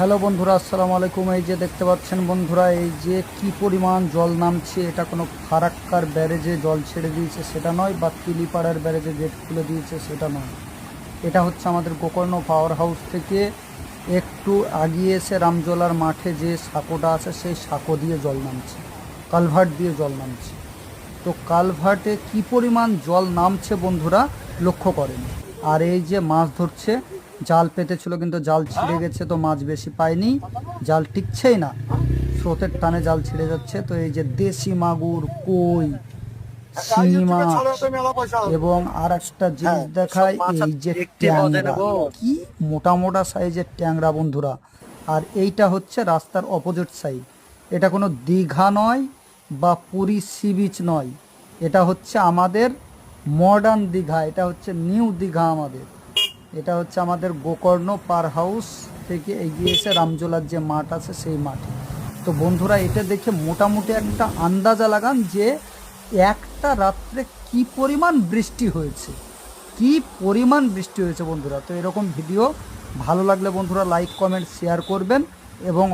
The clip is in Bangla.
হ্যালো বন্ধুরা, আসসালামু আলাইকুম। এই যে দেখতে পাচ্ছেন বন্ধুরা, এই যে কি পরিমাণ জল নামছে, এটা কোনো ফারাক্কার ব্যারেজে জল ছেড়ে দিয়েছে সেটা নয় বা তিলিপাড়ার ব্যারেজে গেট খুলে দিয়েছে সেটা নয়। এটা হচ্ছে আমাদের গোকর্ণ পাওয়ার হাউস থেকে একটু আগিয়ে এসে রামজোলার মাঠে যে সাঁকোটা আছে, সেই সাঁকো দিয়ে জল নামছে, কালভার্ট দিয়ে জল নামছে। তো কালভার্টে কি পরিমাণ জল নামছে বন্ধুরা, লক্ষ্য করেন। আর এই যে মাছ ধরছে জাল পেতেছিল কিন্তু জাল ছিঁড়ে গেছে তো মাছ বেশি পায়নি। জাল টিকছেই না। স্রোতের টানে জাল ছিঁড়ে যাচ্ছে। তো এই যে দেশি মাগুর কই শিঙি মাছ এবং আর একটা জিনিস দেখায় এই যে ট্যাংরা। কি মোটা মোটা সাইজের ট্যাংরা বন্ধুরা। আর এইটা হচ্ছে রাস্তার অপোজিট সাইড এটা কোনো দীঘা নয় বা পুরী সি বিচ নয়। এটা হচ্ছে আমাদের মডার্ন দীঘা। এটা হচ্ছে নিউ দীঘা আমাদের। এটা হচ্ছে আমাদের গোকর্ণ পার হাউস থেকে এগিয়ে এসে রামজোলার যে মাঠ আছে সেই মাঠে। তো বন্ধুরা, এটা দেখে মোটামুটি একটা আন্দাজা লাগান যে একটা রাত্রে কি পরিমাণ বৃষ্টি হয়েছে। কি পরিমাণ বৃষ্টি হয়েছে বন্ধুরা? তো এরকম ভিডিও ভালো লাগলে বন্ধুরা লাইক কমেন্ট শেয়ার করবেন এবং